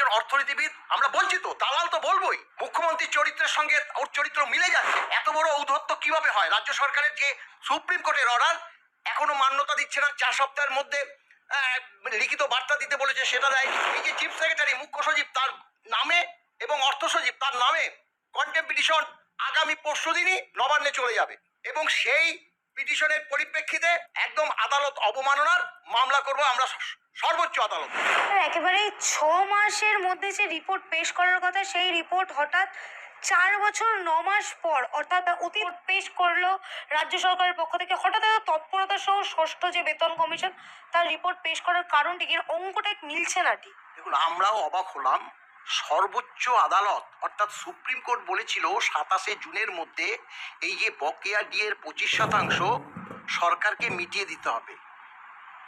একজন অর্থনীতিবিদ, আমরা বলছি তো, দালাল তো বলবোই। মুখ্যমন্ত্রীর চরিত্রের সঙ্গে ওর চরিত্র মিলে যাচ্ছে। এত বড় ঔদ্ধত্য কীভাবে হয়? রাজ্য সরকারের যে সুপ্রিম কোর্টের অর্ডার এখনও মান্যতা দিচ্ছে না। চার সপ্তাহের মধ্যে লিখিত বার্তা দিতে বলেছে, সেটা দেয়। এই যে চিফ সেক্রেটারি মুখ্য সচিব, তার নামে এবং অর্থ সচিব, তার নামে কন্টেম্প পিটিশন আগামী পরশু দিনই নবান্নে চলে যাবে। এবং সেই পিটিশনের পরিপ্রেক্ষিতে একদম আদালত অবমাননার মামলা করব আমরা সর্বোচ্চ আদালত। স্যার, একেবারেই ছ মাসের মধ্যে যে রিপোর্ট পেশ করার কথা সেই রিপোর্ট হঠাৎ চার বছর ন মাস পর অর্থাৎ অতীত পেশ করল রাজ্য সরকারের পক্ষ থেকে হঠাৎ এত তৎপরতা সহ ষষ্ঠ যে বেতন কমিশন তার রিপোর্ট পেশ করার কারণটি কি? অঙ্কটা মিলছে না দেখুন আমরাও অবাক হলাম। সর্বোচ্চ আদালত অর্থাৎ সুপ্রিম কোর্ট বলেছিল সাতাশে জুনের মধ্যে এই যে বকেয়া ডিয়ের পঁচিশ শতাংশ সরকারকে মিটিয়ে দিতে হবে।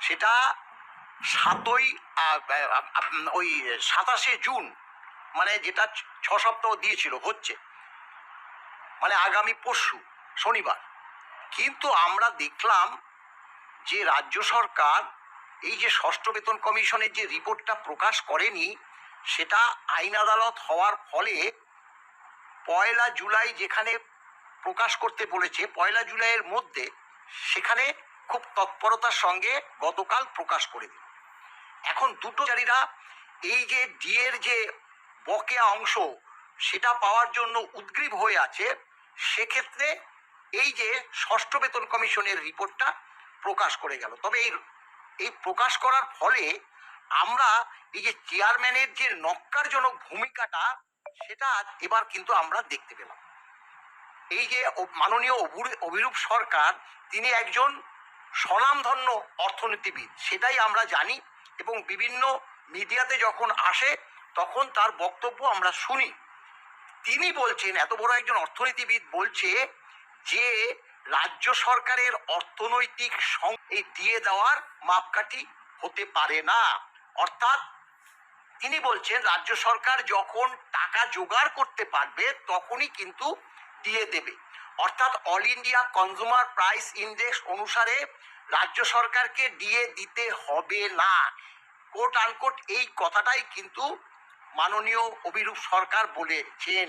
সেটা সাতই ওই সাতাশে জুন মানে যেটা ছ সপ্তাহ দিয়েছিল, হচ্ছে। মানে আগামী পরশু, শনিবার। কিন্তু আমরা দেখলাম যে রাজ্য সরকার এই যে ষষ্ঠ বেতন কমিশনের যে রিপোর্টটা প্রকাশ করেনি, সেটা আইন আদালত হওয়ার ফলে পয়লা জুলাই যেখানে প্রকাশ করতে বলেছে, পয়লা জুলাইয়ের মধ্যে সেখানে খুব তৎপরতার সঙ্গে গতকাল প্রকাশ করে দিল। এখন দুটো জারিরা এই যে ডিএর যে বকেয়া অংশ, সেটা পাওয়ার জন্য উদ্গ্রীব হয়ে আছে, সেক্ষেত্রে এই যে ষষ্ঠ বেতন কমিশনের রিপোর্টটা প্রকাশ করে গেল। তবে এই এই প্রকাশ করার ফলে আমরা এই যে চেয়ারম্যানের যে নক্কারজনক ভূমিকাটা, সেটা এবার কিন্তু আমরা দেখতে পেলাম। এই যে মাননীয় অভুর- অভিরূপ সরকার, তিনি একজন স্বনামধন্য অর্থনীতিবিদ, সেটাই আমরা জানি। এবং বিভিন্ন মিডিয়াতে যখন আসে, তখন তার বক্তব্য আমরা শুনি। তিনি বলছেন, এত বড় একজন অর্থনীতিবিদ বলছে যে, রাজ্য সরকারের অর্থনৈতিক এই দিয়ে দেওয়ার মাপকাঠি হতে পারে না। অর্থাৎ তিনি বলছেন, রাজ্য সরকার যখন টাকা জোগাড় করতে পারবে, তখনই কিন্তু দিয়ে দেবে। অর্থাৎ all India consumer price index অনুসারে রাজ্য সরকারকে দিয়ে দিতে হবে না। কোট আনকোট এই কথাটাই কিন্তু মাননীয় অভিরূপ সরকার বলেছেন।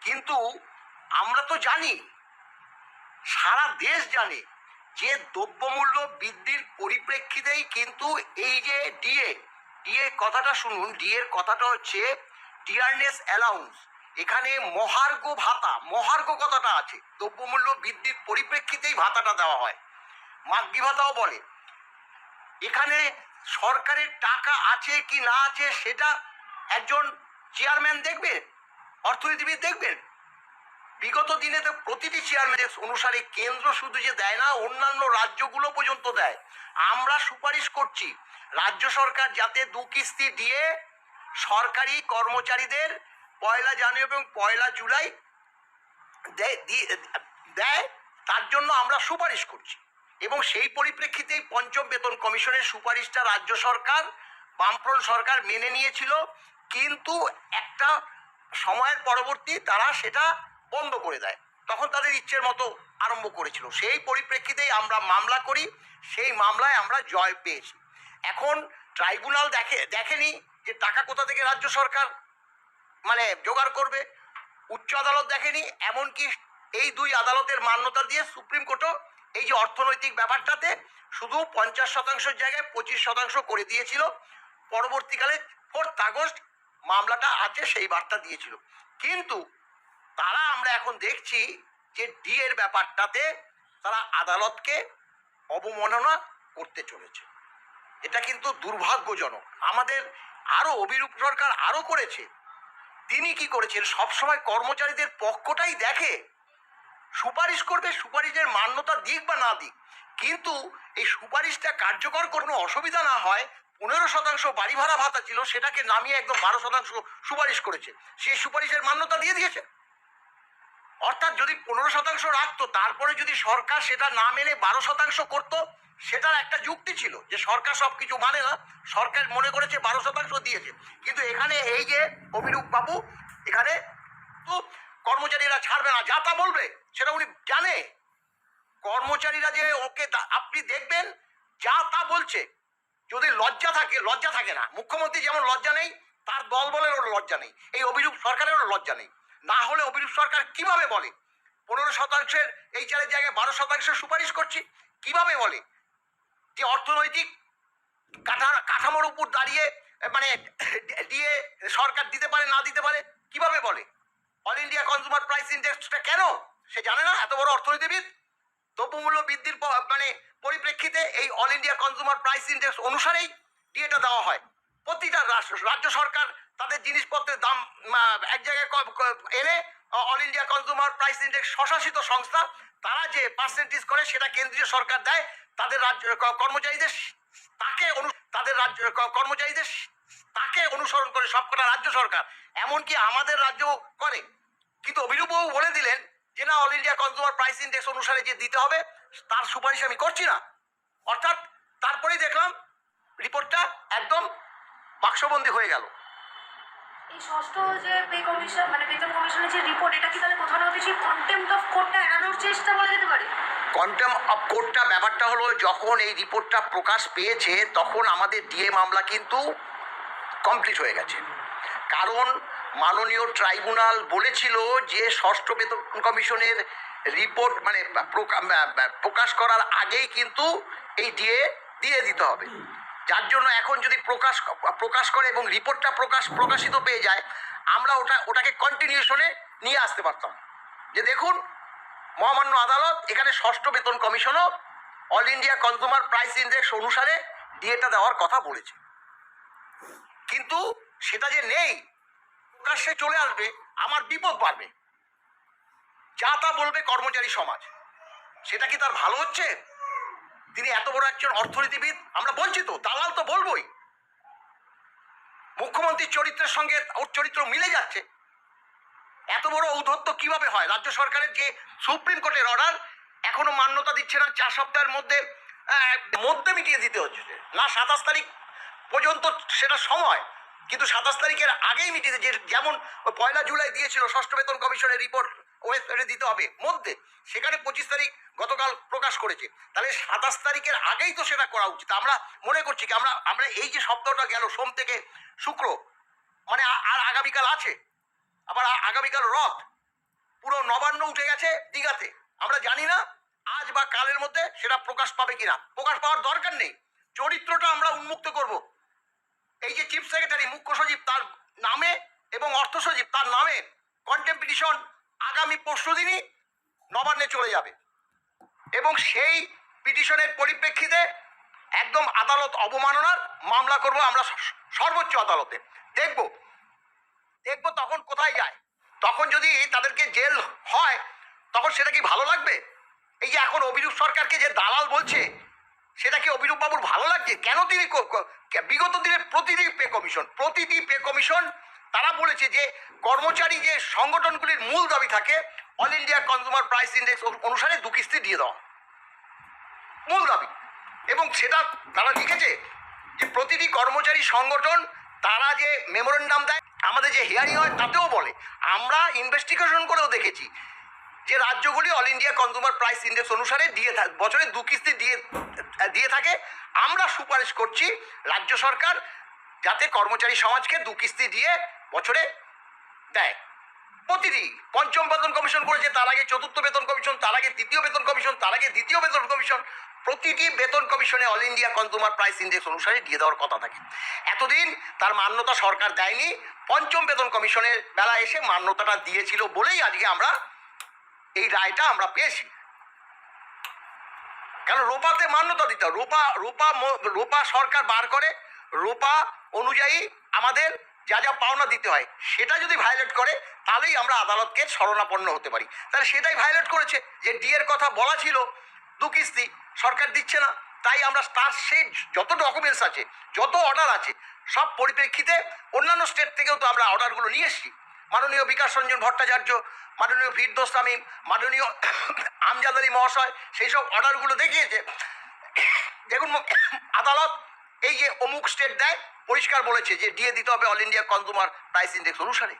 কিন্তু আমরা তো জানি, সারা দেশ জানে যে দ্রব্যমূল্য বৃদ্ধির পরিপ্রেক্ষিতেই কিন্তু এই যে ডিএ ডিএ কথাটা শুনুন ডিএর কথাটা হচ্ছে ডিয়ারনেস অ্যালাউন্স এখানে মহার্ঘ ভাতা, মহার্ঘ কথাটা আছে। দ্রব্যমূল্য বৃদ্ধির পরিপ্রেক্ষিতেই ভাতাটা দেওয়া হয়। মাগ্গি ভাতাও বলে। এখানে সরকারের টাকা আছে কি না আছে সেটা একজন চেয়ারম্যান দেখবে অর্থনীতিবিদ দেখবেন। বিগত দিনে তো প্রতিটি চেয়ারম্যান অনুসারে কেন্দ্র শুধু যে দেয় না, অন্যান্য রাজ্যগুলো পর্যন্ত দেয়। আমরা সুপারিশ করছি, রাজ্য সরকার যাতে দু কিস্তি দিয়ে সরকারি কর্মচারীদের পয়লা জানুয়ারি এবং পয়লা জুলাই দেয়, তার জন্য আমরা সুপারিশ করছি। এবং সেই পরিপ্রেক্ষিতেই পঞ্চম বেতন কমিশনের সুপারিশটা রাজ্য সরকার, বামফ্রন্ট সরকার মেনে নিয়েছিল, কিন্তু একটা সময়ের পরবর্তী তারা সেটা বন্ধ করে দেয়। তখন তাদের ইচ্ছের মতো আরম্ভ করেছিল। সেই পরিপ্রেক্ষিতেই আমরা মামলা করি, সেই মামলায় আমরা জয় পেয়েছি। এখন ট্রাইব্যুনাল দেখে, দেখেনি যে টাকা কোথা থেকে রাজ্য সরকার মানে জোগাড় করবে। উচ্চ আদালত দেখেনি, এমনকি এই দুই আদালতের মান্যতা দিয়ে সুপ্রিম কোর্টও এই যে অর্থনৈতিক ব্যাপারটাতে শুধু পঞ্চাশ শতাংশের জায়গায় পঁচিশ শতাংশ করে দিয়েছিল। পরবর্তীকালে ফোর্থ আগস্ট মামলাটা আছে, সেই বার্তা দিয়েছিল। কিন্তু তারা আমরা এখন দেখছি যে ডি এর ব্যাপারটাতে তারা আদালতকে অবমাননা করতে চলেছে। এটা কিন্তু দুর্ভাগ্যজনক। আমাদের আরও অভিরূপ সরকার আরও করেছে। তিনি কি করেছেন? সবসময় কর্মচারীদের পক্ষটাই দেখে সুপারিশ করবে সুপারিশের মান্যতা দিক বা না দিক, কিন্তু এই সুপারিশটা কার্যকর কোনো অসুবিধা না হয়। পনেরো শতাংশ বাড়ি ভাড়া ভাতা ছিল, সেটাকে নামিয়ে একদম বারো শতাংশ সুপারিশ করেছে। সেই সুপারিশের মান্যতা দিয়ে দিয়েছে। অর্থাৎ যদি পনেরো শতাংশ রাখতো, তারপরে যদি সরকার সেটা না মেনে বারো শতাংশ করতো, সেটার একটা যুক্তি ছিল যে সরকার সব কিছু মানে না, সরকার মনে করেছে বারো শতাংশ দিয়েছে। কিন্তু এখানে এই যে অভিরূপ বাবু এখানে তো কর্মচারীরা ছাড়বে না, যা তা বলবে, সেটা উনি জানে। কর্মচারীরা যে ওকে আপনি দেখবেন, যা তা বলছে, যদি লজ্জা থাকে লজ্জা থাকে না। মুখ্যমন্ত্রী যেমন লজ্জা নেই, তার দল বলেরও লজ্জা নেই। এই অভিরূপ সরকারেরও লজ্জা নেই। না হলে অভিরূপ সরকার কীভাবে বলে? পনেরো শতাংশের এই চারের জায়গায় বারো শতাংশের সুপারিশ করছি, কীভাবে বলে? যে অর্থনৈতিক কাঠা, কাঠামোর উপর দাঁড়িয়ে মানে দিয়ে সরকার দিতে পারে, না দিতে পারে, কীভাবে বলে? অল ইন্ডিয়া কনজিউমার প্রাইস ইন্ডেক্সটা কেন? সে জানে না, এত বড় অর্থনীতিবিদ। দ্রব্যমূল্য বৃদ্ধির মানে পরিপ্রেক্ষিতে এই all India consumer price index অনুসারেই ডিএটা দেওয়া হয়। প্রতিটা রাজ্য সরকার তাদের জিনিসপত্রের দাম এক জায়গায় এনে all India consumer price index স্বশাসিত সংস্থা, তারা যে পার্সেন্টেজ করে সেটা কেন্দ্রীয় সরকার দেয়, তাদের রাজ্য কর্মচারীদের তাকে অনু তাদের রাজ্য কর্মচারীদের তাকে অনুসরণ করে সবকটা রাজ্য সরকার এমনকি আমাদের রাজ্য করে। কিন্তু অভিরূপবাবু বলে দিলেন যে না all India consumer price index অনুসারে যে দিতে হবে তার সুপারিশ আমি করছি না। অর্থাৎ তারপরেই দেখলাম রিপোর্টটা একদম বাক্সবন্দি হয়ে গেল। এই ষষ্ঠ যে পে কমিশন মানে বেতন কমিশনের যে রিপোর্ট এটা কি তাহলে কোথাও না কোথাও সেই অফ কোর্টটা এড়ানোর চেষ্টা বলা যেতে পারে? কোয়ান্টাম অফ কোর্টটা ব্যাপারটা হলো যখন এই রিপোর্টটা প্রকাশ পেয়েছে তখন আমাদের ডিএ মামলা কিন্তু কমপ্লিট হয়ে গেছে। কারণ মাননীয় ট্রাইব্যুনাল বলেছিল যে ষষ্ঠ বেতন কমিশনের রিপোর্ট মানে প্রকা- প্রকাশ করার আগেই কিন্তু এই ডিএ দিয়ে দিতে হবে। যার জন্য এখন যদি প্রকাশ প্রকাশ করে এবং রিপোর্টটা প্রকাশ প্রকাশিত পেয়ে যায়, আমরা ওটা ওটাকে কন্টিনিউশনে নিয়ে আসতে পারতাম। যে দেখুন, মহামান্য আদালত এখানে ষষ্ঠ বেতন কমিশনও all India consumer price index অনুসারে ডিএটা দেওয়ার কথা বলেছে। কিন্তু সেটা যে নেই, প্রকাশ্যে চলে আসবে, আমার বিপদ বাড়বে। যা তা বলবে কর্মচারী সমাজ। সেটা কি তার ভালো হচ্ছে? তিনি এত বড় একজন অর্থনীতিবিদ, আমরা বলছি তো দালাল তো বলবোই। মুখ্যমন্ত্রীর চরিত্রের সঙ্গে ওর চরিত্র মিলে যাচ্ছে। এত বড় ঔদ্ধত্য কীভাবে হয়? রাজ্য সরকারের যে সুপ্রিম কোর্টের অর্ডার, এখনও মান্যতা দিচ্ছে না চার সপ্তাহের মধ্যে মধ্যে মিটিয়ে দিতে হচ্ছে। না সাতাশ তারিখ পর্যন্ত সেটা সময়। কিন্তু সাতাশ তারিখের আগেই মিটিয়ে যে যেমন পয়লা জুলাই দিয়েছিল ষষ্ঠ বেতন কমিশনের রিপোর্ট ওয়েবসাইটে দিতে হবে, মধ্যে সেখানে পঁচিশ তারিখ গতকাল প্রকাশ করেছে। তাহলে সাতাশ তারিখের আগেই তো সেটা করা উচিত। আমরা মনে করছি কি, আমরা আমরা এই যে সপ্তাহটা গেল সোম থেকে শুক্র মানে আর আগামীকাল আছে, আবার আগামীকাল রথ, পুরো নবান্ন উঠে গেছে দীঘাতে। আমরা জানি না আজ বা কালের মধ্যে সেটা প্রকাশ পাবে কিনা। প্রকাশ পাওয়ার দরকার নেই। চরিত্রটা আমরা উন্মুক্ত করব। এই যে চিফ সেক্রেটারি মুখ্য সচিব তার নামে এবং অর্থ সচিব তার নামে কন্টেম্পিটিশন আগামী পরশু দিনই নবান্নে চলে যাবে। এবং সেই পিটিশনের পরিপ্রেক্ষিতে একদম আদালত অবমাননার মামলা করব আমরা সর্বোচ্চ আদালতে। দেখব, দেখব তখন কোথায় যায়। তখন যদি তাদেরকে জেল হয়, তখন সেটা কি ভালো লাগবে? এই যে এখন অভিরূপ সরকারকে যে দালাল বলছে, সেটা কি অভিরূপ বাবুর ভালো লাগছে? কেন তিনি বিগত দিনের প্রতিটি পে কমিশন প্রতিটি পে কমিশন তারা বলেছে যে কর্মচারী যে সংগঠনগুলির মূল দাবি থাকে all India consumer price index অনুসারে দু কিস্তি দিয়ে দেওয়া মূল দাবি। এবং সেটা তারা লিখেছে যে প্রতিটি কর্মচারী সংগঠন, তারা যে মেমোরেন্ডাম দেয়, আমাদের যে হিয়ারিং হয়, তাতেও বলে। আমরা ইনভেস্টিগেশন করেও দেখেছি। যে রাজ্যগুলি all India consumer price index অনুসারে দিয়ে থাকে বছরে দু কিস্তি দিয়ে দিয়ে থাকে, আমরা সুপারিশ করছি রাজ্য সরকার যাতে কর্মচারী সমাজকে দু কিস্তি দিয়ে বছরে দেয়। প্রতিটি পঞ্চম বেতন কমিশন করেছে, তার আগে চতুর্থ বেতন কমিশন, তার আগে তৃতীয় বেতন কমিশন, তার আগে দ্বিতীয় বেতন কমিশন, প্রতিটি বেতন কমিশনে all India consumer price index অনুসারে দিয়ে দেওয়ার কথা থাকে। এতদিন তার মান্যতা সরকার দেয়নি, পঞ্চম বেতন কমিশনের বেলা এসে মান্যতাটা দিয়েছিল বলেই আজকে আমরা এই রায়টা আমরা পেয়েছি। কেন? রোপাতে মান্যতা দিতে রোপা রোপা রোপা সরকার বার করে, রোপা অনুযায়ী আমাদের যা যা পাওনা দিতে হয়, সেটা যদি ভায়োলেট করে, তাহলেই আমরা আদালতকে শরণাপন্ন হতে পারি। তাহলে সেটাই ভায়োলেট করেছে যে ডি এর কথা বলা ছিল, দু কিস্তি সরকার দিচ্ছে না। তাই আমরা তার সেই যত ডকুমেন্টস আছে, যত অর্ডার আছে, সব পরিপ্রেক্ষিতে অন্যান্য স্টেট থেকেও তো আমরা অর্ডারগুলো নিয়ে এসেছি। মাননীয় বিকাশ রঞ্জন ভট্টাচার্য, মাননীয় ফিরদোস তামিম মাননীয় আমজাদ আলী মহাশয়, সেই সব অর্ডারগুলো দেখিয়েছে। দেখুন, আদালত এই যে অমুক স্টেট দেয়, পরিষ্কার বলেছে যে দিয়ে দিতে হবে all India consumer price index অনুসারে।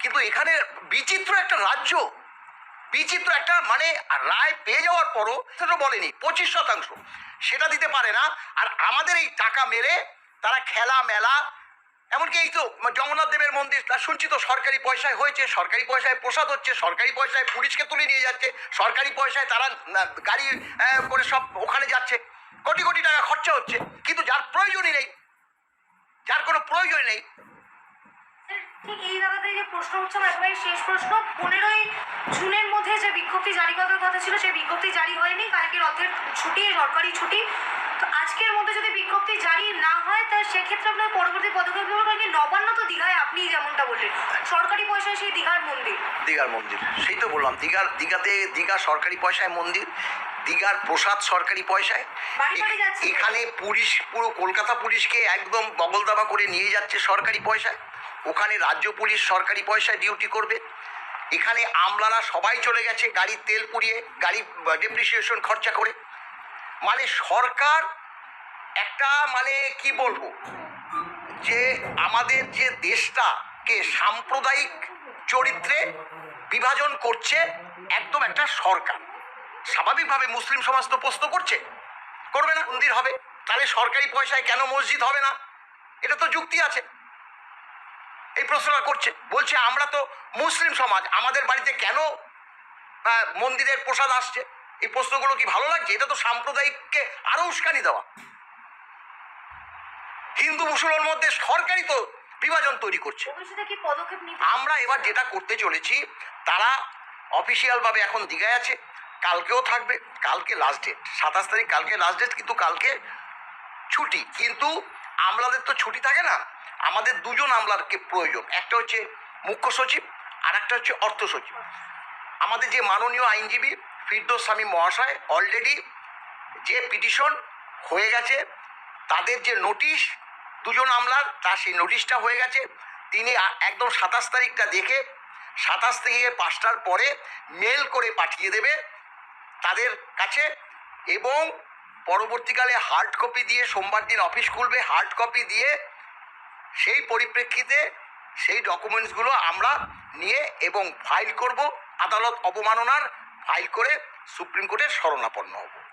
কিন্তু এখানে বিচিত্র একটা রাজ্য, বিচিত্র একটা মানে রায় পেয়ে যাওয়ার পরও সেটা বলেনি, পঁচিশ শতাংশ। সেটা দিতে পারে না, আর আমাদের এই টাকা মেরে তারা খেলা মেলা এমনকি এই তো জগন্নাথ দেবের মন্দির, তা শুনছি তো সরকারি পয়সায় হয়েছে, সরকারি পয়সায় প্রসাদ হচ্ছে, সরকারি পয়সায় পুলিশকে তুলে নিয়ে যাচ্ছে, সরকারি পয়সায় তারা গাড়ি করে সব ওখানে যাচ্ছে। কোটি কোটি টাকা খরচা হচ্ছে, কিন্তু যার প্রয়োজনই নেই, যার কোনো প্রয়োজন নেই। ঠিক এই জায়গাতে যে প্রশ্ন হচ্ছে আমার একেবারে শেষ প্রশ্ন। পনেরোই জুনের মধ্যে যে বিজ্ঞপ্তি জারি করার কথা ছিল, সেই বিজ্ঞপ্তি জারি হয়নি। কালকে রথের ছুটি, সরকারি ছুটি। আজকের মধ্যে যদি বিজ্ঞপ্তি জারি না হয় তা সেক্ষেত্রে আপনার পরবর্তী পদক্ষেপ নেবেন কারণ নবান্ন তো দীঘায় আপনি যেমনটা বললেন। সরকারি পয়সায় সেই দীঘার মন্দির। দীঘার মন্দির সেই তো বললাম দীঘার দীঘাতে দীঘা সরকারি পয়সায় মন্দির দীঘার প্রসাদ সরকারি পয়সায়। এখানে পুলিশ পুরো কলকাতা পুলিশকে একদম বগলদাবা করে নিয়ে যাচ্ছে সরকারি পয়সায়। ওখানে রাজ্য পুলিশ সরকারি পয়সায় ডিউটি করবে। এখানে আমলারা সবাই চলে গেছে গাড়ির তেল পুড়িয়ে গাড়ি ডেপ্রিসিয়েশন খরচা করে। মানে সরকার একটা মানে কি বলব? যে আমাদের যে দেশটাকে সাম্প্রদায়িক চরিত্রে বিভাজন করছে একদম একটা সরকার। স্বাভাবিকভাবে মুসলিম সমাজ তো প্রশ্ন করছে, করবে না, মন্দির হবে, তাহলে সরকারি পয়সায় কেন মসজিদ হবে না? এটা তো যুক্তি আছে। এই প্রশ্নটা করছে, বলছে আমরা তো মুসলিম সমাজ, আমাদের বাড়িতে কেন মন্দিরের প্রসাদ আসছে? এই প্রশ্নগুলো কি ভালো লাগছে? এটা তো সাম্প্রদায়িককে আরও উস্কানি দেওয়া। হিন্দু মুসলমানের মধ্যে সরকারই তো বিভাজন তৈরি করছে। আমরা এবার যেটা করতে চলেছি তারা অফিসিয়ালভাবে এখন দীঘায় আছে কালকেও থাকবে কালকে লাস্ট ডেট সাতাশ তারিখ কালকে লাস্ট ডেট কিন্তু কালকে ছুটি। কিন্তু আমলাদের তো ছুটি থাকে না আমাদের দুজন আমলারকে প্রয়োজন। একটা হচ্ছে মুখ্য সচিব আর একটা হচ্ছে অর্থ সচিব। আমাদের যে মাননীয় আইনজীবী ফিরদোস স্বামী মহাশয় অলরেডি যে পিটিশন হয়ে গেছে তাদের যে নোটিশ দুজন আমলার, তার সেই নোটিশটা হয়ে গেছে। তিনি একদম সাতাশ তারিখটা দেখে, সাতাশ থেকে পাঁচটার পরে মেল করে পাঠিয়ে দেবে তাদের কাছে এবং পরবর্তীকালে হার্ড কপি দিয়ে সোমবার দিন অফিস খুলবে। হার্ড কপি দিয়ে সেই পরিপ্রেক্ষিতে সেই ডকুমেন্টসগুলো আমরা নিয়ে এবং ফাইল করব। আদালত অবমাননার ফাইল করে সুপ্রিম কোর্টের শরণাপন্ন হব।